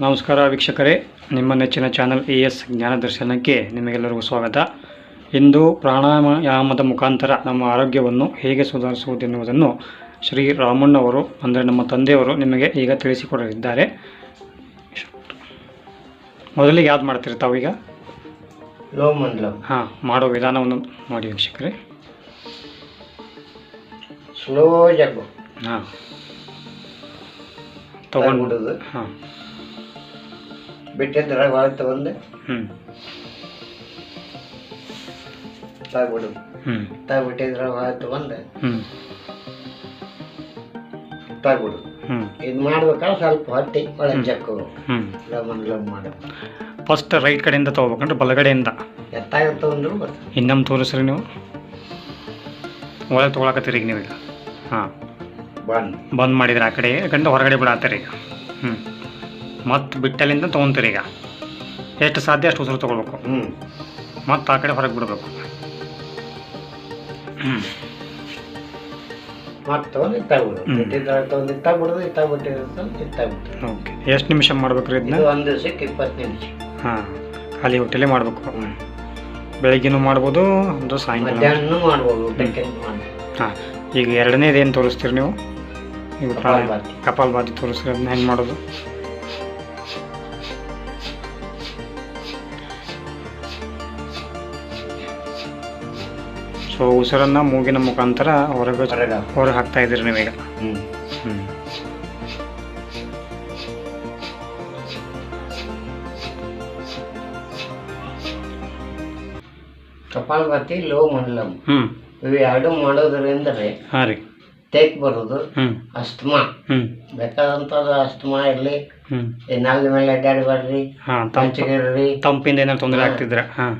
ನಮಸ್ಕಾರ ವೀಕ್ಷಕರೇ. ನಿಮ್ಮ ನೆಚ್ಚಿನ ಚಾನಲ್ ಎ ಎಸ್ ಜ್ಞಾನದರ್ಶನಕ್ಕೆ ನಿಮಗೆಲ್ಲರಿಗೂ ಸ್ವಾಗತ. ಇಂದು ಪ್ರಾಣಾಯಾಮದ ಮುಖಾಂತರ ನಮ್ಮ ಆರೋಗ್ಯವನ್ನು ಹೇಗೆ ಸುಧಾರಿಸುವುದೆನ್ನುವುದನ್ನು ಶ್ರೀ ರಾಮಣ್ಣವರು ಅಂದರೆ ನಮ್ಮ ತಂದೆಯವರು ನಿಮಗೆ ಈಗ ತಿಳಿಸಿಕೊಡಲಿದ್ದಾರೆ. ಮೊದಲಿಗೆ ಯಾವ್ದು ಮಾಡ್ತೀರಿ ತಾವೀಗ ಲೋ ಮಂಡಲಂ ಹಾಂ ಮಾಡೋ ವಿಧಾನವನ್ನು ನೋಡಿ ವೀಕ್ಷಕರೇ. ಹಾಂ. ತಗೊಂಡು ಹಾಂ. ಬಿಟ್ಟಿದ್ರೆ ಹ್ಞೂ ತಾಗ್ಬಿಟ್ಟಿದ್ರೆ ಒಳ ತಗೊಂಡು ಹ್ಞೂ ತಾಗ್ಬಿಡೋದು ಹ್ಞೂ ಇದು ಮಾಡ್ಬೇಕಾದ್ರೆ ಸ್ವಲ್ಪ ಹೊಟ್ಟಿ ಒಳಗೆ ಜಕ್ಕು ಹ್ಞೂ ಲಮ್ ಮಂಡಲಂ ಮಾಡು. ಫಸ್ಟ್ ರೈಟ್ ಕಡೆಯಿಂದ ತೊಗೋಬೇಕಂದ್ರೆ ಬಲಗಡೆಯಿಂದ. ಎತ್ತಾಗುತ್ತೆ ಅಂದ್ರು ಬರ್ತದೆ ಇನ್ನೊಮ್ಮೆ ತೋರಿಸ್ರಿ ನೀವು. ಒಳಗೆ ತೊಗೊಳಕತ್ತೀರಿ ಈಗ ನೀವೀಗ. ಹಾಂ. ಬಂದ್. ಬಂದ್ ಮಾಡಿದ್ರೆ ಆ ಕಡೆ ಯಾಕಂದ್ರೆ ಹೊರಗಡೆ ಬಿಡಾತ್ತೀರಿ ಈಗ. ಹ್ಞೂ ಮತ್ತು ಬಿಟ್ಟಲಿಂದ ತೊಗೊತೀರಿ ಈಗ. ಎಷ್ಟು ಸಾಧ್ಯ ಅಷ್ಟು ಉಸಿರು ತೊಗೊಳ್ಬೇಕು. ಹ್ಞೂ ಮತ್ತು ಆ ಕಡೆ ಹೊರಗೆ ಬಿಡಬೇಕು. ಹ್ಞೂ ಓಕೆ. ಎಷ್ಟು ನಿಮಿಷ ಮಾಡ್ಬೇಕು ರೀ ಇದನ್ನ? ಇದು ಒಂದು ದಿವಸಕ್ಕೆ ಇಪ್ಪತ್ತು ನಿಮಿಷ. ಹಾಂ. ಖಾಲಿ ಹೊಟ್ಟೆಲೇ ಮಾಡಬೇಕು. ಬೆಳಗ್ಗೆನೂ ಮಾಡ್ಬೋದು ಒಂದು ಸಾಯಂಕಾಲ ಮಾಡ್ಬೋದು. ಹಾಂ. ಈಗ ಎರಡನೇದು ಏನು ತೋರಿಸ್ತೀರಿ ನೀವು? ಈಗ ಕಪಾಲ್ ಕಪಾಲಭಾತಿ. ತೋರಿಸ್ತೀರಿ ಅದನ್ನ ಹೆಂಗೆ ಮಾಡೋದು? ಸೊ ಉಸಿರನ್ನ ಮೂಗಿನ ಮುಖಾಂತರ ಹೊರಗೆ ಹೊರಗೆ ಹಾಕ್ತಾ ಇದ್ರಿ ನೀವೀಗ. ಹ್ಞೂ ಹ್ಞೂ ಕಪಾಲಭಾತಿ ಲೋ ಮಂಡಲಂ. ಹ್ಞೂ ಇವು ಎರಡು ಮಾಡೋದ್ರಿಂದ ರೀ ಹಾಂ ರೀ. ತೇಕ್ ಬರೋದು. ಅಸ್ತಮಾ. ಬೇಕಾದಂಥದ್ದು ಅಸ್ತಮಾ ಇರಲಿ. ನೆಲದ ಮೇಲೆ ಅಡ್ಡಾಡಬೇಡ್ರಿ ಹಾಂ ತಂಪಿಂದ ಏನಾದ್ರು ತೊಂದರೆ ಆಗ್ತಿದ್ರೆ ಹಾಂ.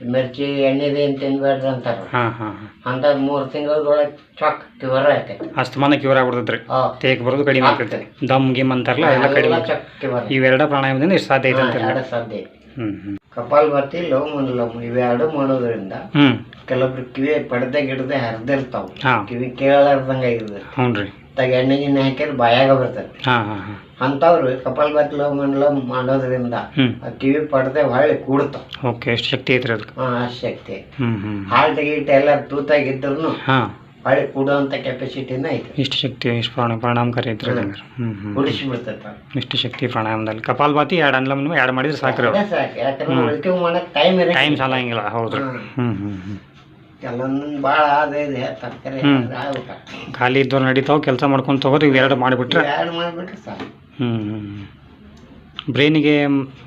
ಮಿರ್ಚಿ ಎಣ್ಣೆದು ಏನು ತಿನ್ಬೇಡ್ರಿ ಅಂತಾರ. ಹಾಂ ಹಾಂ ಹಾಂ. ಅಂಥದ್ದು ಮೂರು ತಿಂಗಳದೊಳಗೆ ಚೊಕ್ ಕ್ಯೂರ್ ಆಯ್ತೈತಿ ಅಸ್ತಮಾನ ಕ್ಯೂರ್ ಆಗ್ಬಿಡ್ತೈತ್ರಿ. ಆ, ತೇಕ್ ಬರೋದು ಕಡಿಮೆ ಆಗ್ತೈತೆ ದಮ್ ಗಿಮ್ ಅಂತಾರಲ್ಲ ಎಲ್ಲ ಕಡಿಮೆ. ಚೊಕ್ ಕ್ಯೂರ್ ಇವೆರಡ ಪ್ರಾಣಾಯಾಮದಿಂದ ಇಷ್ಟು ಸಾಧ್ಯ ಐತೆ ಅಂತ ಎರಡು ಸಾಧ್ಯ ಐತಿ. ಹ್ಞೂ ಹ್ಞೂ ಕಪಾಲಭಾತಿ ಲೋ ಮಂಡಲಂ ಇವೆರಡು ಮಾಡೋದ್ರಿಂದ ಹ್ಞೂ ಕೆಲವೊಬ್ರು ಕಿವಿ ಪಡ್ದೆ ಗಿಡದೆ ಹರಿದಿರ್ತಾವ. ಹಾಂ. ಕಿವಿ ಕೇಳಲಾರ್ದಂಗ ಆಗಿರ್ತದೆ ಹ್ಞೂ ರೀ ತಾಗ ಎಣ್ಣೆ ಗಿಣ್ಣೆ ಹಾಕಿದ್ರೆ ಬಾಯಾಗ ಬರ್ತದೆ ಹಾಂ ಹಾಂ ಹಾಂ. ಅಂಥವ್ರು ಕಪಾಲಭಾತಿ ಲೋ ಮಂಡಲ ಮಾಡೋದ್ರಿಂದ ಕಿವಿ ಪಡ್ದೆ ಹೊಳ್ಳಿ ಕೂಡ್ತಾವ ಓಕೆ ಎಷ್ಟು ಶಕ್ತಿ ಐತ್ರಿ ಅದಕ್ಕೆ? ಆ ಶಕ್ತಿ ಹ್ಞೂ ಹ್ಞೂ ಹಾಲ್ಟ್ ಗೀಟ್ ಎಲ್ಲ ತೂತಾಗಿದ್ರು ಹಾಂ. ಹೊಳ್ಳಿ ಕೂಡುವಂಥ ಕೆಪಾಸಿಟಿನ ಐತಿ ಇಷ್ಟು ಶಕ್ತಿ ಇಷ್ಟು ಪ್ರಾಣ ಪರಿಣಾಮಕಾರಿ ಐತ್ರಿ ಹ್ಮ್. ಹ್ಮ್ ಹ್ಞೂ ಉಳಿಸ್ಬಿಡ್ತೈತೆ ಇಷ್ಟು ಶಕ್ತಿ ಪ್ರಾಣಾಯಾಮದಲ್ಲಿ. ಕಪಾಲಭಾತಿ ಎರಡು ಅನ್ಲಮ್ನು ಎರಡು ಮಾಡಿದ್ರೆ ಸಾಕ್ರಿ ಸಾಕು. ಯಾಕಂದ್ರೆ ಉಳಿಕೆ ಮಾಡಕ್ ಟೈಮ್ ಇದೆ ಟೈಮ್ ಸಾಲಂಗಿಲ್ಲ ಹೌದು ರೀ ಹ್ಞೂ ಹ್ಞೂ ಹ್ಞೂ ಕೆಲವೊಂದೊಂದು ಭಾಳ ಆದ ಇದೆ ತರಕಾರಿ ಖಾಲಿ ಇದ್ದವ್ರು ನಡೀತಾವೆ ಕೆಲಸ ಮಾಡ್ಕೊಂಡು ತಗೋರಿ ಇವೆರಡು ಮಾಡಿಬಿಟ್ರೆ. ಎರಡು ಮಾಡಿಬಿಟ್ರೆ ಸಾಕು. ಹ್ಞೂ ಬ್ರೈನಿಗೆ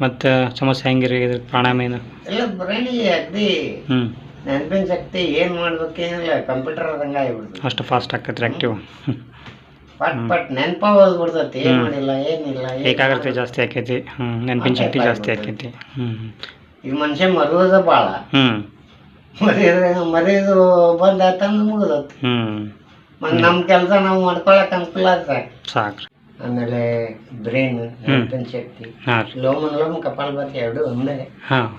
ಮತ್ತು ಸಮಸ್ಯೆ ಹೆಂಗಿರಿ ಇದ್ರ ಪ್ರಾಣಾಯಾಮ ಏನು? ಎಲ್ಲ ಬ್ರೈನಿಗೆ ಅಗ್ದಿ ಹ್ಞೂ ನೆನಪಿನ ಶಕ್ತಿ ಏನು ಮಾಡ್ಬೇಕೇನಿಲ್ಲ ಕಂಪ್ಯೂಟರ್ ಆದಂಗೆ ಆಗಿಬಿಡ್ತದೆ. ಅಷ್ಟು ಫಾಸ್ಟ್ ಆಗ್ತೈತೆ ಆಕ್ಟಿವ್ ಆ್ಯಕ್ಟಿವ್ ಪಟ್ ಪಟ್ ನೆನಪ ಹೋಗ್ಬಿಡ್ತೈತಿ ಏನು ಮಾಡಿಲ್ಲ ಏನಿಲ್ಲ ಏನ್ ಏಕಾಗ್ರತೆ ಜಾಸ್ತಿ ಆಕೈತಿ. ಹ್ಞೂ ನೆನಪಿನ ಶಕ್ತಿ ಜಾಸ್ತಿ ಆಕೈತಿ. ಹ್ಞೂ ಈಗ ಮನುಷ್ಯ ಮರುವುದ ಭಾಳ ಹ್ಞೂ ಮರಿಯೋದು ಮರಿಯೋದು ಬಂದಾತಂದ್ರೆ ಮುಗಿದತ್ತು ಹ್ಞೂ ಮತ್ತು ನಮ್ಮ ಕೆಲಸ ನಾವು ಮಾಡ್ಕೊಳಕ್ ಅನುಕೂಲ ಆದ್ರೆ ಸಾಕು. ಆಮೇಲೆ ಬ್ರೈನ್ ನೆನಪಿನ ಶಕ್ತಿ ಲೋಮ ಲೋಮ ಕಪಾಲಭಾತಿ ಎರಡು ಒಂದೇ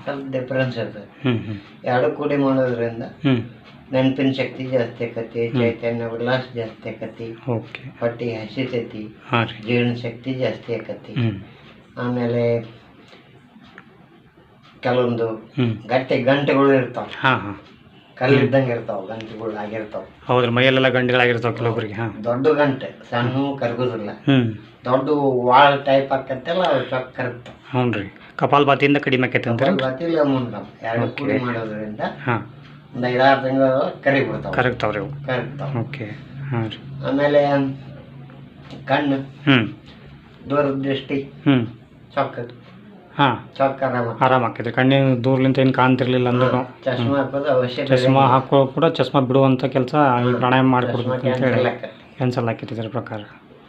ಸ್ವಲ್ಪ ಡಿಫ್ರೆನ್ಸ್ ಇರ್ತದೆ. ಎರಡು ಕೂಡಿ ಮಾಡೋದ್ರಿಂದ ನೆನಪಿನ ಶಕ್ತಿ ಜಾಸ್ತಿ ಆಕತಿ ಚೈತನ್ಯ ಉಲ್ಲಾಸ ಜಾಸ್ತಿ ಆಕತಿ ಹೊಟ್ಟೆ ಹಸಿತೈತಿ ಜೀರ್ಣ ಶಕ್ತಿ ಜಾಸ್ತಿ ಆಕತಿ. ಆಮೇಲೆ ಕೆಲವೊಂದು ಗಟ್ಟಿ ಗಂಟೆಗಳು ಇರ್ತಾವ. ಹಾಂ ಹಾಂ. ಕಲ್ಲಿದ್ದಂಗೆ ಇರ್ತಾವ ಗಂಟೆಗಳು ಆಗಿರ್ತಾವ ಹೌದ್ರಿ ಮೈಯಲ್ಲೆಲ್ಲ ಗಂಟೆಗಳಾಗಿರ್ತಾವ ಕೆಲವೊಬ್ಬರಿಗೆ ಹಾಂ. ದೊಡ್ಡ ಗಂಟೆ ಸಣ್ಣ ಕರ್ಗುದಿಲ್ಲ. ದೊಡ್ಡ ವಾಳ ಟೈಪ್ ಆಕತ್ತಲ್ಲ ಅವು ಚೊಕ್ ಕರಗ್ತಾವ. ಹ್ಞೂ ರೀ ಕಪಾಲಭಾತಿಯಿಂದ ಕಡಿಮೆ ಆಕೈತೆ ಅಂತ ಕಪಾಲಭಾತಿ ಮುಂದವ ಎರಡು ಕೂಡಿ ಮಾಡೋದ್ರಿಂದ ಹಾಂ. ಒಂದು ಐದಾರು ತಿಂಗಳು ಕರಿ ಬಿಡ್ತಾವ ಕರಗ್ತಾವೆ ರೀ ಕರಗ್ತಾವ. ಓಕೆ ಹಾಂ ರೀ. ಆಮೇಲೆ ಕಣ್ಣು. ಹ್ಞೂ ದೂರದ ದೃಷ್ಟಿ ಹ್ಞೂ ಚೊಕ್ಕ ಹಾಂ. ಚೊಕ್ಕ ಆರಾಮ ಆರಾಮ ಆಕೈತಿ ಕಣ್ಣಿನ ದೂರ್ಲಿಂತ ಏನು ಕಾಣ್ತಿರ್ಲಿಲ್ಲ ಅಂದ್ರೂ. ಚಶ್ಮಾ ಹಾಕೋದು ಚಶ್ಮಾ ಹಾಕೋ ಕೂಡ ಚಶ್ಮಾ ಬಿಡುವಂಥ ಕೆಲಸ ಈ ಪ್ರಾಣಾಯಾಮ ಮಾಡಿಕೊಡ್ಬೇಕು ಅಂತ ಹೇಳಿ. ಕ್ಯಾನ್ಸಲ್ ಆಕತಿ. ಇದ್ರ ಪ್ರಕಾರ.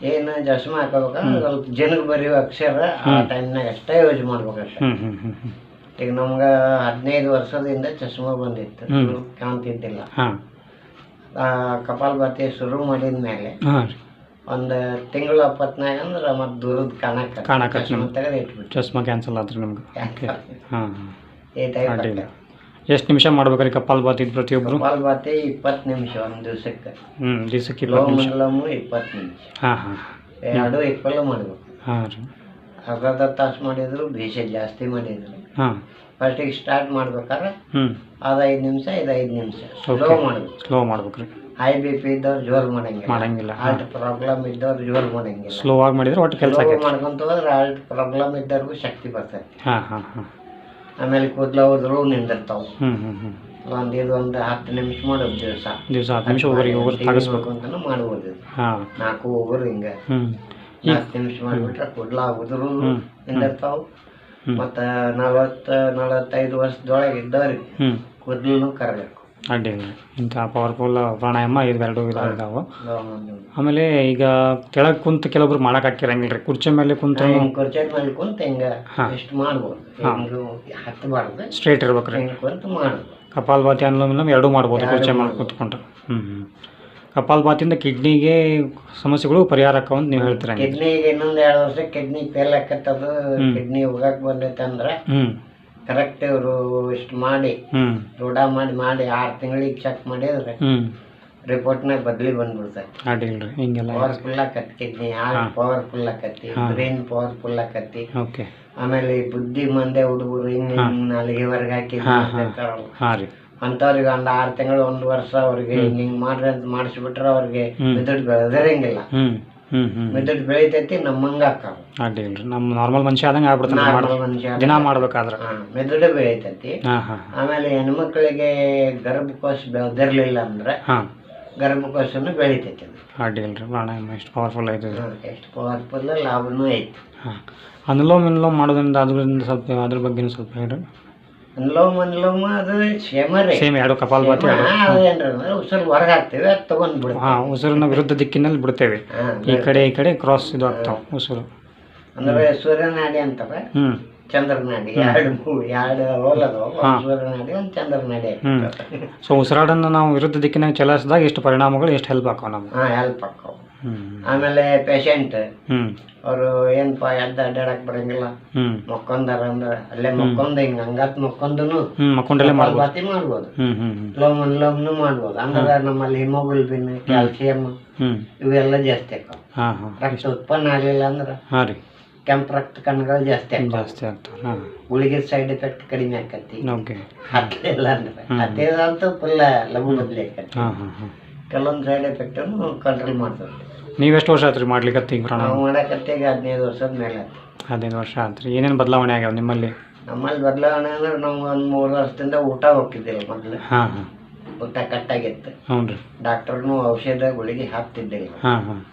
ಏನು ಚಶ್ಮಾ ಹಾಕೋಬೇಕಂದ್ರೆ ಸ್ವಲ್ಪ ಜನಕ್ಕೆ ಬರೆಯುವ ಅಕ್ಷರ ಆ ಟೈಮ್ನಾಗ ಅಷ್ಟೇ ಯೂಸ್ ಮಾಡ್ಬೇಕಷ್ಟೆ. ಹ್ಞೂ ಹ್ಞೂ ಹ್ಞೂ ಹ್ಞೂ ಈಗ ನಮ್ಗೆ ಹದಿನೈದು ವರ್ಷದಿಂದ ಚಶ್ಮಾ ಬಂದಿತ್ತು. ಕಾಣ್ತಿದ್ದಿಲ್ಲ. ಹಾಂ. ಕಪಾಲಭಾತಿ ಶುರು ಮಾಡಿದ ಮೇಲೆ ಹಾಂ ರೀ. ಒಂದು ತಿಂಗಳು ಅಪ್ಪತ್ನಾಗ ಅಂದ್ರೆ ಮತ್ತೆ ದೂರದ ಕಾಣಕ್ಕೆ ಕಾಣಕತ್ತಿ ಚಶ್ಮಾ ನಮ್ಗೆ. ತೆಗೆದು ಇಟ್ಬಿಟ್ಟು ಚಸ್ಮಾ ಕ್ಯಾನ್ಸಲ್ ಆದ್ರೆ ನಮ್ಗೆ ಹಾಂ ಹಾಂ. ಈ ಟೈಪ್ ಅಡ್ಡಿಲ್ಲ. ಎಷ್ಟು ನಿಮಿಷ ಮಾಡ್ಬೇಕ್ರಿ ಕಪಾಲಭಾತಿ ಪ್ರತಿಯೊಬ್ಬರು ಕಪಾಲಭಾತಿ ಇಪ್ಪತ್ತು ನಿಮಿಷ ಒಂದು ದಿವಸಕ್ಕೆ. ಹ್ಞೂ ದಿವಸಕ್ಕೆ ಇಪ್ಪತ್ತು ನಿಮಿಷ. ಇಪ್ಪತ್ತು ನಿಮಿಷ. ಹಾಂ ಹಾಂ ಎರಡು ಈಕ್ವಲ್ ಮಾಡ್ಬೇಕು. ಹಾಂ ರೀ. ಅರ್ಧ ತಾಸು ಮಾಡಿದ್ರು ಬೇಷ ಜಾಸ್ತಿ ಮಾಡಿದ್ರು. ಹಾಂ. ಫಸ್ಟಿಗೆ ಸ್ಟಾರ್ಟ್ ಮಾಡ್ಬೇಕಾದ್ರೆ ಹ್ಞೂ ಅದು ಐದು ನಿಮಿಷ ಇದು ಐದು ನಿಮಿಷ. ಸ್ಲೋ. ಮಾಡಬೇಕು. ಸ್ಲೋ ಮಾಡ್ಬೇಕು ರೀ ಹೈ ಬಿ ಪಿ ಇದ್ದವ್ರು ಜೋರು ಮಾಡಂಗಿಲ್ಲ. ಮಾಡಂಗಿಲ್ಲ. ಹಾರ್ಟ್ ಪ್ರಾಬ್ಲಮ್ ಇದ್ದವ್ರು ಜೋರ್ ಮಾಡಂಗಿಲ್ಲ. ಸ್ಲೋ ಆಗಿ ಮಾಡಿದ್ರೆ ಒಟ್ಟು ಕೆಲಸ ಮಾಡ್ಕೊಂತ ಹೋದ್ರೆ ಹಾರ್ಟ್ ಪ್ರಾಬ್ಲಮ್ ಇದ್ದವ್ರಿಗೂ ಶಕ್ತಿ ಬರ್ತೈತಿ. ಹಾಂ ಹಾಂ ಹಾಂ. ಆಮೇಲೆ ಕೂದಲು ಹೋದ್ರು ನಿಂದಿರ್ತಾವ. ಒಂದು ಇದು ಒಂದು ಹತ್ತು ನಿಮಿಷ ಮಾಡೋದು ದಿವಸ. ದಿವಸ ಹತ್ತು ನಿಮಿಷ ಒಬ್ಬರಿಗೆ ಒಬ್ಬರು ತಾಗಿಸ್ಬೇಕು. ಅಂತ ಮಾಡ್ಬೋದು ನಾಲ್ಕು ಒಬ್ಬರು ಹಿಂಗೆ. ಹ್ಞೂ ನಾಲ್ಕು ನಿಮಿಷ ಮಾಡಿಬಿಟ್ರೆ ಕೂದಲ ಆಗೋದ್ರು ಹ್ಮ್. ನಿಂದಿರ್ತಾವ. ಮತ್ತು ನಲವತ್ತು ನಲವತ್ತೈದು ವರ್ಷದೊಳಗೆ ಇದ್ದವ್ರಿಗೆ ಕೂದಲು ಕರಬೇಕು. ಅಡ್ಡಿಲ್ಲ ಇಂಥ ಪವರ್ಫುಲ್ ಪ್ರಾಣಾಯಾಮ ಇವೆರಡು ಇದಾವೆ ಆಮೇಲೆ ಈಗ ಕೆಳಗೆ ಕುಂತು ಕೆಲವೊಬ್ರು ಮಾಡಕ್ಕೆ ಹಾಕಿರಂಗಿಲ್ಲ ರೀ ಕುರ್ಚಿ ಮೇಲೆ ಕುಂತು ಕುರ್ಚಿ ಮೇಲೆ ಕುಂತ ಹಿಂಗೆ. ಎಷ್ಟು ಮಾಡ್ಬೋದು? ಹಾ. ಹಿಂಗೆ ಹತ್ತಬಾರ್ದು. ಸ್ಟ್ರೇಟ್ ಇರ್ಬೇಕು ರೀ ಕುಂತು ಮಾಡ್ಬೋದು. ಕಪಾಲಭಾತಿ ಅನುಲೋಮ ಎರಡೂ ಮಾಡ್ಬೋದು ಎರಡೂ ಕುರ್ಚಿ ಮೇಲೆ ಮಾಡ್ಬೋದು. ಕೂತ್ಕೊಂಡು ಹ್ಞೂ ಹ್ಞೂ ಕಪಾಲಭಾತಿಯಿಂದ ಕಿಡ್ನಿಗೆ ಸಮಸ್ಯೆಗಳು ಪರಿಹಾರ ಅಂತ ನೀವು ಹೇಳ್ತೀರಾ ಕಿಡ್ನಿಗೆ ಇನ್ನೊಂದು ಎರಡು ವರ್ಷ ಕಿಡ್ನಿ ಫೇಲ್ ಆಕತ್ತದು ಕಿಡ್ನಿ ಹೋಗಕ್ಕೆ ಬಂದೈತೆ ಅಂದ್ರೆ ಹ್ಞೂ ಕರೆಕ್ಟ್ ಇವರು ಇಷ್ಟು ಮಾಡಿ ಹ್ಞೂ ರೂಢ ಮಾಡಿ ಮಾಡಿ ಆರು ತಿಂಗಳಿಗೆ ಚೆಕ್ ಮಾಡಿದ್ರೆ ಹ್ಞೂ ರಿಪೋರ್ಟ್ನಾಗ ಬದಲಿ ಬಂದ್ಬಿಡ್ತೈತೆ. ಅಡ್ಡಿಲ್ಲ ರೀ ಹಿಂಗೆಲ್ಲ powerful full kidney power heart powerful ಆಕತಿ ಹಾ. ಬ್ರೈನ್ ಪವರ್ಫುಲ್ ಆಕತಿ ಓಕೆ. ಆಮೇಲೆ ಈ ಬುದ್ಧಿ ಮಂದೆ ಹುಡುಗರು ಹಿಂಗೆ ನಾಲ್ಗೆವರೆಗೆ ಹಾಕಿ ಅಂತವ್ರಿಗೆ ಹಾ. ರೀ. ಅಂಥವ್ರಿಗೆ ಒಂದು ಆರು ತಿಂಗಳು ಒಂದು ವರ್ಷ ಅವ್ರಿಗೆ ಹಿಂಗ್ ಮಾಡ್ರಿ ಅಂತ ಮಾಡಿಸ್ಬಿಟ್ರೆ ಅವ್ರಿಗೆ ಬೆದರಿಂಗಿಲ್ಲ ಮೆದುಳು ಬೆಳೆದಿರಂಗಿಲ್ಲ. ಮೆದುಳು ಬೆಳಿತೈತಿ ನಮ್ಮಂಗ ಆಕಾವ ಅಡ್ಡಿಲ್ಲ ರೀ ನಮ್ಮ ನಾರ್ಮಲ್ ಮನುಷ್ಯ ಆದಂಗೆ ಆಗ್ಬಿಡ್ತಾನೆ ದಿನ ಮಾಡ್ಬೇಕಾದ್ರೆ. ಮೆದುಳು ಬೆಳಿತೈತಿ. ಆಮೇಲೆ ಹೆಣ್ಮಕ್ಳಿಗೆ ಗರ್ಭಕೋಶ ಬೆಳೆದಿರ್ಲಿಲ್ಲ ಅಂದ್ರೆ ಗರ್ಭಕೋಶನು ಬೆಳಿತೈತಿ ಅಡ್ಡಿಲ್ರಿ ಪ್ರಾಣಾಯಾಮ ಎಷ್ಟು ಪವರ್ಫುಲ್ ಐತೆ ಎಷ್ಟು ಪವರ್ಫುಲ್ ಲಾಭನೂ ಐತಿ. ಅನುಲೋಮ್ ವಿಲೋಮ್ ಮಾಡೋದ್ರಿಂದ ಅದರಿಂದ ಸ್ವಲ್ಪ ಅದ್ರ ಬಗ್ಗೆ ಸ್ವಲ್ಪ ಹೇಳ್ರಿ. ಅನ್ಲೋಮ್ ಅನ್ಲೋಮ್ ಅದು ಸೇಮರೇ ಸೇಮ್ ಎರಡು ಕಪಾಲಭಾತಿ ಎರಡು. ಅದೇನ್ರ ಉಸಿರು ಹೊರಗೆ ಹಾಕ್ತೇವೆ ಅದು ತಗೊಂಡ್ ಬಿಡ್ತೀವಿ ಹಾಂ ಉಸಿರನ್ನ ವಿರುದ್ಧ ದಿಕ್ಕಿನಲ್ಲಿ ಬಿಡ್ತೇವೆ. ಈ ಕಡೆ ಈ ಕಡೆ ಕ್ರಾಸ್ ಇದು ಆಗ್ತಾವೆ ಉಸಿರು. ಅಂದ್ರೆ ಸೂರ್ಯನಾಡಿ ಅಂತಾರೆ. ಹ್ಞೂ ಚಂದ್ರನಾಡಿ ಎರಡು ಮೂರು ಎರಡು ಹೋಲ್ ಅದಾವ ಸೂರ್ಯನಾಡಿ ಒಂದು ಚಂದ್ರನಾಡಿ ಹ್ಮ್. ಸೊ ಉಸಿರಾಡನ್ನು ನಾವು ವಿರುದ್ಧ ದಿಕ್ಕಿನಾಗ ಚಲಾಯಿಸಿದಾಗ ಎಷ್ಟು ಪರಿಣಾಮಗಳು ಎಷ್ಟು ಹೆಲ್ಪ್ ಆಕಾವ ನಮ್ಗೆ? ಹಾ ಹೆಲ್ಪ್ ಆಕ್ಕವು ಹ್ಞೂ ಆಮೇಲೆ ಪೇಷಂಟ್ ಅವ್ರು ಏನಪ್ಪ ಎದ್ದ ಅಡ್ಡಾಡಕ್ ಬರಂಗಿಲ್ಲ. ಮಕ್ಕೊಂದಾರ ಅಂದ್ರ ಅಲ್ಲೇ ಮಕ್ಕೊಂದ್ ಹಿಂಗ ಹಂಗಾತ್ ಮಕ್ಕೊಂದನು ಬಾತಿ ಮಾಡ್ಬೋದು. ಲೋಮನ್ ಲೋಮ್ನು ಮಾಡ್ಬೋದು. ಅಂದ್ರೆ ನಮ್ಮಲ್ಲಿ ಹಿಮೋಗ್ಲೋಬಿನ್ ಕ್ಯಾಲ್ಸಿಯಂ ಇವೆಲ್ಲ ಜಾಸ್ತಿ ಆಕಾವ ರಕ್ತ ಉತ್ಪನ್ನ ಆಗ್ಲಿಲ್ಲ ಅಂದ್ರ ಕೆಂಪ್ ರಕ್ತ ಕಣಗಳು ಜಾಸ್ತಿ ಜಾಸ್ತಿ ಆಗ್ತಾವ ಗುಳಿಗೆ ಸೈಡ್ ಎಫೆಕ್ಟ್ ಕಡಿಮೆ ಆಕತಿ ಹತ್ತಲಿಲ್ಲ ಅಂದ್ರೆ. ಹತ್ತಿದಂತೂ ಫುಲ್ ಲಘು ಬದ್ಲಿ ಆಕತಿ ಕೆಲವೊಂದು ಸೈಡ್ ಎಫೆಕ್ಟನ್ನು ಕಂಟ್ರೋಲ್ ಮಾಡ್ತದೆ. ನೀವು ಎಷ್ಟು ವರ್ಷ ಆಯ್ತು ರೀ ಮಾಡ್ಲಿಕ್ಕೆ ಹತ್ತಿ ಪ್ರಾಣಾಯಾಮ ನಾವು ಈಗ ಹದಿನೈದು ವರ್ಷದ ಮೇಲೆ. ಹದಿನೈದು ವರ್ಷ ಆಯ್ತು ರೀ. ಏನೇನು ಬದಲಾವಣೆ ಆಗ್ಯಾವ ನಿಮ್ಮಲ್ಲಿ? ನಮ್ಮಲ್ಲಿ ಬದಲಾವಣೆ ಅಂದ್ರೆ ನಮ್ಗೆ ಒಂದು ಮೂರು ವರ್ಷದಿಂದ ಊಟ ಹೋಗ್ತಿದ್ದಿಲ್ಲ ಮೊದಲು. ಹಾಂ ಹಾಂ. ಊಟ ಕಟ್ಟಾಗಿತ್ತು. ಹ್ಞೂ ರೀ. ಡಾಕ್ಟರ್ನು ಔಷಧ ಗುಳಿಗೆ ಹಾಕ್ತಿದ್ದಿಲ್ಲ. ಹಾಂ ಹಾಂ.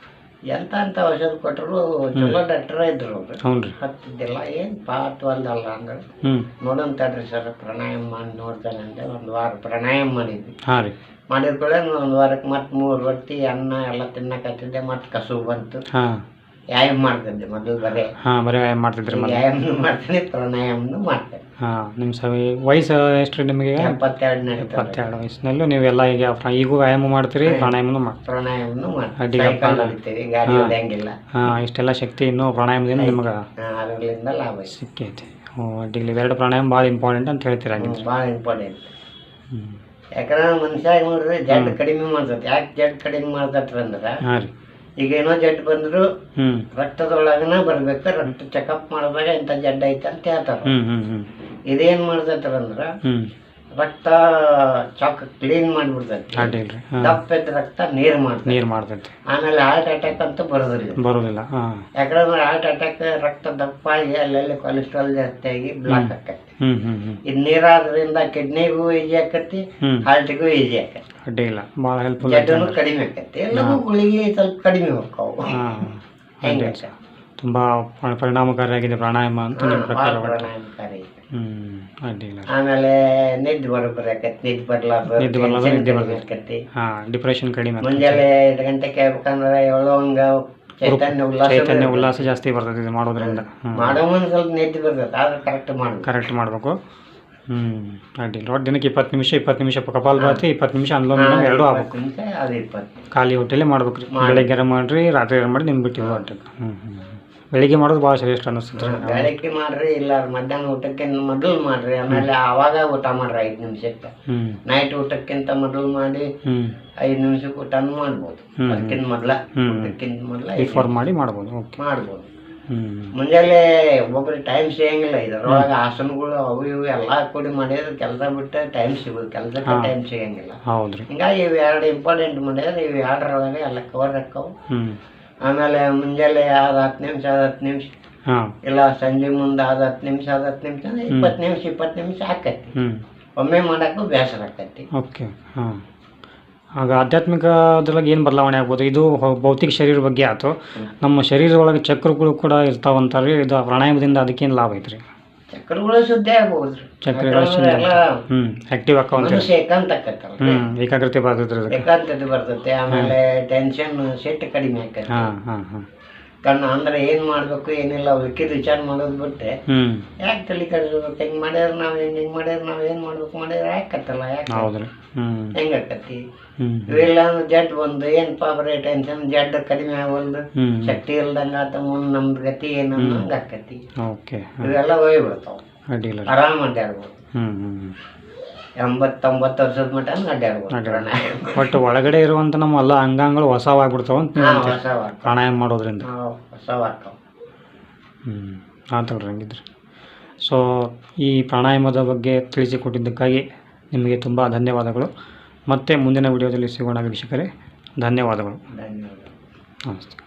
ಎಂತ ಅಂತ ಔಷಧ ಕೊಟ್ಟರು ಚಲೋ ಡಾಕ್ಟರ್ ಇದ್ರು ಅವ್ರು. ಹ್ಞೂ ರೀ. ಹತ್ತಿದ್ದಿಲ್ಲ ಏನು ಪಾತ್ ಒಂದಲ್ಲ ಅಂದ್ರೆ ಹ್ಞೂ. ನೋಡೋಣ ತಡ್ರಿ ಸರ್ ಪ್ರಾಣಾಯಾಮ ಮಾಡಿ ನೋಡ್ತಾನೆ ಅಂತ ಒಂದು ವಾರ ಪ್ರಾಣಾಯಾಮ ಮಾಡಿದ್ವಿ. ಹಾಂ ರೀ. ಮಾಡಿದ್ಕೊಳ್ಳೆ ಒಂದು ವಾರಕ್ಕೆ ಮತ್ತೆ ಮೂರು ರೊಟ್ಟಿ ಅನ್ನ ಎಲ್ಲ ತಿನ್ನಕತ್ತಿದ್ದೆ ಮತ್ತೆ ಕಸು ಬಂತು. ಹಾಂ. ವ್ಯಾಯಾಮ ಮಾಡ್ತಿದ್ದೆ ಮೊದಲು ಬರೇ. ಹಾಂ ಬರೀ ವ್ಯಾಯಾಮ ಮಾಡ್ತಿದ್ರಿ ಮೊದಲು. ವ್ಯಾಯಾಮನು ಮಾಡ್ತೀನಿ ಪ್ರಾಣಾಯಾಮನು ಮಾಡ್ತೇನೆ. ಹಾಂ ನಿಮ್ಮ ಸವಿ ವಯಸ್ಸು ಎಷ್ಟು ರೀ ನಿಮಗೆ? ಎಪ್ಪತ್ತೆರಡು ನಡೀತಾರೆ ಇಪ್ಪತ್ತೆರಡು ವಯಸ್ಸಿನಲ್ಲೂ ನೀವೆಲ್ಲ ಈಗ ಈಗೂ ವ್ಯಾಯಾಮ ಮಾಡ್ತೀರಿ ಪ್ರಾಣಾಯಾಮನೂ ಮಾಡಿ ಪ್ರಾಣಾಯಾಮನು ಸೈಕಲ್ ಪ್ರಾಣ- ಹೊಡಿತೀವಿ ಗಾಡಿ. ಹೊಡೆಯಂಗಿಲ್ಲ. ಹಾಂ ಇಷ್ಟೆಲ್ಲ ಶಕ್ತಿ ಇನ್ನೂ ಪ್ರಾಣಾಯಾಮದಿಂದ ನಿಮ್ಗೆ ಅದರಿಂದ ಲಾಭ ಐತಿ ಸಿಕ್ಕೈತಿ. ಹ್ಞೂ ಅಡ್ಡಿಲ್ಲ ಇವೆರಡು ಪ್ರಾಣಾಯಾಮ ಭಾಳ ಇಂಪಾರ್ಟೆಂಟ್ ಅಂತ ಹೇಳ್ತೀರ ಹಾಗಿದ್ರೆ ಭಾಳ ಇಂಪಾರ್ಟೆಂಟ್ ಹ್ಞೂ ಯಾಕಂದ್ರೆ ಮನುಷ್ಯ ನೋಡ್ರಿ ಜಡ್ ಕಡಿಮೆ ಮಾಡ್ತೈತಿ. ಯಾಕೆ ಜಡ್ ಕಡಿಮೆ ಮಾಡ್ತೈತ್ರ ಅಂದ್ರೆ ಹಾಂ ರೀ. ಈಗ ಏನೋ ಜಡ್ ಬಂದ್ರು ರಕ್ತದೊಳಗನ ಬರ್ಬೇಕು ರಕ್ತ ಚೆಕಪ್ ಮಾಡಿದಾಗ ಇಂಥ ಜಡ್ ಐತೆ ಅಂತ ಹೇಳ್ತಾರ. ಇದೇನ್ ಮಾಡ್ತೈತಾರ ಅಂದ್ರ ರಕ್ತ ಚಾಕ್ ಕ್ಲೀನ್ ಮಾಡಿಬಿಡ್ತೈತಿ. ಅಡ್ಡಿಲ್ಲ ರೀ ದಪ್ಪ ಇದ್ದ ರಕ್ತ ನೀರ್ ಮಾಡ್ತೈತಿ. ನೀರು ಮಾಡ್ತೈತಿ. ಆಮೇಲೆ ಹಾರ್ಟ್ ಅಟ್ಯಾಕ್ ಅಂತೂ ಬರೋದಿಲ್ಲ ಬರೋದಿಲ್ಲ ಹಾಂ. ಯಾಕಂದ್ರೆ ಹಾರ್ಟ್ ಅಟ್ಯಾಕ್ ರಕ್ತ ದಪ್ಪ ಆಗಿ ಅಲ್ಲೆಲ್ಲಿ ಕೊಲೆಸ್ಟ್ರಾಲ್ ಜಾಸ್ತಿ ಆಗಿ ಬ್ಲಾಕ್ ಆಕೈತಿ ಇದು ನೀರಾದ್ರಿಂದ ಕಿಡ್ನಿಗೂ ಈಜಿ ಆಕತಿ ಹಾರ್ಟ್ಗೂ ಈಜಿ ಆಕತಿ. ಅಡ್ಡಿಲ್ಲ ಭಾಳ ಹೆಲ್ಪ್ಫುಲ್ ಜಡ್ಡನು ಕಡಿಮೆ ಆಕತಿ. ಎಲ್ಲವೂ ಗುಳಿಗೆ ಸ್ವಲ್ಪ ಕಡಿಮೆ ಹೋಗ್ತಾವು ಹಾಂ ಹೆಂಗೆ ತುಂಬ ಪರಿಣಾಮಕಾರಿಯಾಗಿದೆ ಪ್ರಾಣಾಯಾಮ ಅಂತ ನಿಮ್ಮ ಪ್ರಕಾರ. ಪ್ರಾಣಾಯಾಮಕಾರಿ ಹ್ಞೂ ಆಮೇಲೆ ನಿದ್ದೆ ಬರೋಬ್ಬರಿ ಆಕತಿ ನಿದ್ದೆ ನಿದ್ದೆ ಬರ್ಲಾರ್ದು ನಿದ್ದೆ. ಆಕತಿ ಹಾಂ ಡಿಪ್ರೆಷನ್ ಕಡಿಮೆ. ಮುಂಜಾನೆ ಎಂಟು ಗಂಟೆ ಕೇಳ್ಬೇಕಂದ್ರೆ ಹಂಗ ಚೈತನ್ಯ ಉಲ್ಲಾಸ ಚೈತನ್ಯ ಉಲ್ಲಾಸ ಜಾಸ್ತಿ ಬರ್ತೈತಿ ಇದು ಮಾಡೋದ್ರಿಂದ. ಮಾಡೋ ಮುಂದೆ ಸ್ವಲ್ಪ ನಿದ್ದೆ ಬರ್ತೈತೆ ಆದ್ರೆ ಕರೆಕ್ಟ್ ಮಾಡಿ ಕರೆಕ್ಟ್ ಮಾಡಬೇಕು. ಹ್ಞೂ ಅಡ್ಡಿಲ್ಲ. ಒಟ್ಟು ದಿನಕ್ಕೆ ಇಪ್ಪತ್ತು ನಿಮಿಷ ಇಪ್ಪತ್ತು ನಿಮಿಷ ಕಪಾಲಭಾತಿ ಇಪ್ಪತ್ತು ನಿಮಿಷ ಅನ್ಲೋಮ ಎರಡೂ ಆಗ್ಬೇಕು. ನಿಮಿಷ ಅದು ಇಪ್ಪತ್ತು. ಖಾಲಿ ಹೊಟ್ಟೆಲೇ ಮಾಡ್ಬೇಕು ರೀ. ಬೆಳಗ್ಗೆ ಮಾಡಿರಿ ರಾತ್ರಿ ಮಾಡಿ ನಿಮ್ಗೆ ಬಿಟ್ಟಿದ್ದು ಹೊಟ್ಟೆಗೆ ಹ್ಞೂ ಹ್ಞೂ ಬೆಳಿಗ್ಗೆ ಮಾಡೋದು ಭಾಳ ಶ್ರೇಷ್ಠ ಅನಿಸ್ತದೆ. ಬೆಳಗ್ಗೆ ಮಾಡ್ರಿ ಇಲ್ಲ ಮಧ್ಯಾಹ್ನ ಊಟಕ್ಕೆ ಮೊದಲು ಮಾಡ್ರಿ ಆಮೇಲೆ ಆವಾಗ ಊಟ ಮಾಡ್ರಿ ಐದು ನಿಮಿಷಕ್ಕೆ. ನೈಟ್ ಊಟಕ್ಕಿಂತ ಮೊದಲು ಮಾಡಿ ಐದು ನಿಮಿಷಕ್ಕೆ ಊಟನೂ ಮಾಡ್ಬೋದು. ಅದಕ್ಕಿಂತ ಮೊದಲ. ಊಟಕ್ಕಿಂತ ಮೊದಲ ಬಿಫೋರ್ ಮಾಡಿ ಮಾಡ್ಬೋದು ಮಾಡ್ಬೋದು. ಮುಂಜಾನೆ ಒಬ್ಬೊಬ್ರಿಗೆ ಟೈಮ್ ಸಿಗಂಗಿಲ್ಲ ಇದ್ರೊಳಗೆ ಆಸನಗಳು ಅವು ಇವು ಎಲ್ಲ ಕೂಡಿ ಮಾಡಿದ್ರೆ ಕೆಲಸ ಬಿಟ್ಟು ಟೈಮ್ ಸಿಗೋದು ಕೆಲಸಕ್ಕೆ ಟೈಮ್ ಸಿಗಂಗಿಲ್ಲ. ಹೌದು ಹಿಂಗಾಗಿ ಇವು ಎರಡು ಇಂಪಾರ್ಟೆಂಟ್ ಮಾಡಿದ್ರೆ ಇವು ಎರಡರೊಳಗೆ ಎಲ್ಲ ಕವರ್ ಆಕ್ಕವು ಆಮೇಲೆ ಮುಂಜಾನೆ ಆದ ಹತ್ತು ನಿಮಿಷ ಆದ ಹತ್ತು ನಿಮಿಷ. ಹಾಂ. ಇಲ್ಲ ಸಂಜೆ ಮುಂದೆ ಆದ ಹತ್ತು ನಿಮಿಷ ಆದ ಹತ್ತು ನಿಮಿಷ ಅಂದ್ರೆ ಇಪ್ಪತ್ತು ನಿಮಿಷ ಇಪ್ಪತ್ತು ನಿಮಿಷ ಆಕತಿ. ಹ್ಞೂ ಒಮ್ಮೆ ಮಾಡಕ್ಕೂ ಬೇಸರ ಆಕತಿ. ಓಕೆ ಹಾಂ. ಆಗ ಆಧ್ಯಾತ್ಮಿಕದ್ರೊಳಗೆ ಏನು ಬದಲಾವಣೆ ಆಗ್ಬೋದು? ಇದು ಭೌತಿಕ ಶರೀರ ಬಗ್ಗೆ ಆಯ್ತು ನಮ್ಮ ಶರೀರದೊಳಗೆ ಒಳಗೆ ಚಕ್ರಗಳು ಕೂಡ ಇರ್ತಾವಂತಾರೆ ಇದು ಪ್ರಾಣಾಯಾಮದಿಂದ ಅದಕ್ಕೇನು ಲಾಭ ಐತ್ರಿ? ಚಕ್ರಗಳು ಸುದ್ದಿ ಆಗ್ಬೋದ್ರಿ ಚಕ್ರಗಳು ಹ್ಮ್ ಆಕ್ಟಿವ್ ಆಕಾವಂತ ಮನುಷ್ಯ ಏಕಾಂತ ಆಕತ್ತಲ್ಲ ಏಕಾಗ್ರತೆ ಬರ್ತೈತ್ರಿ ಅದಕ್ಕೆ ಏಕಾಂತತೆ ಬರ್ತೈತೆ ಆಮೇಲೆ ಟೆನ್ಷನ್ ಸೆಟ್ ಕಡಿಮೆ ಆಕೈತಿ ಹಾಂ ಹಾಂ ಹಾಂ. ಕಣ್ಣು ಅಂದ್ರೆ ಏನ್ ಮಾಡ್ಬೇಕು ಏನಿಲ್ಲ ವಿಕೆಟ್ ವಿಚಾರ ಮಾಡೋದು ಬಿಟ್ಟೆ. ಯಾಕೆ ತಲೆ ಕಡಿಸ್ಬೇಕು? ಹೆಂಗ್ ಮಾಡ್ಯಾರ ನಾವ್ ಹೆಂಗ್ ಹಿಂಗ್ ಮಾಡ್ಯಾರ ನಾವ್ ಏನ್ ಮಾಡ್ಬೇಕು? ಮಾಡ್ಯಾರ ಯಾಕತ್ತಲ್ಲ ಯಾಕೆ? ಹೌದ್ರಿ. ಹ್ಮ್. ಹ್ಞೂ ಹೆಂಗ್ ಆಕತಿ ಇವೆಲ್ಲ ಜಡ್ ಬಂದು ಏನ್ ಬರೀ ಟೆನ್ಷನ್ ಜಡ್ ಕಡಿಮೆ ಆಗಲ್ದು ಶಕ್ತಿ ಇಲ್ದಂಗ ಆತ ಮುಂದ್ ನಮ್ದು ಗತಿ ಏನು ಹಂಗ ಆಕತಿ ಓಕೆ. ಇವೆಲ್ಲ ಹೋಗ್ಬಿಡ್ತಾವ. ಅಡ್ಡಿಲ್ಲ. ಆರಾಮ್ ಅಡ್ಡಾಡ್ಬೋದು ಹ್ಮ್ ಹ್ಞೂ ಎಂಬತ್ತೊಂಬತ್ತು ವರ್ಷದ ಮಟ ಅಡ್ಡಾಡ್ಬೋದು ಬಟ್ ಒಳಗಡೆ ಇರುವಂತ ನಮ್ಮ ಎಲ್ಲ ಅಂಗಾಂಗಗಳು ಹೊಸವಾಗ್ಬಿಡ್ತಾವ ಅಂತ ಪ್ರಾಣಾಯಾಮ ಮಾಡೋದ್ರಿಂದ. ಹೊಸ ವಾಕ್ ಹ್ಞೂ ಆತಲ್ರಿ ಹಂಗಿದ್ರೆ. ಸೊ ಈ ಪ್ರಾಣಾಯಾಮದ ಬಗ್ಗೆ ತಿಳಿಸಿಕೊಟ್ಟಿದ್ದಕ್ಕಾಗಿ ನಿಮಗೆ ತುಂಬ ಧನ್ಯವಾದಗಳು. ಮತ್ತೆ ಮುಂದಿನ ವಿಡಿಯೋದಲ್ಲಿ ಸಿಗೋಣ ವೀಕ್ಷಕರೇ. ಧನ್ಯವಾದಗಳು. ಧನ್ಯವಾದ ನಮಸ್ತೆ.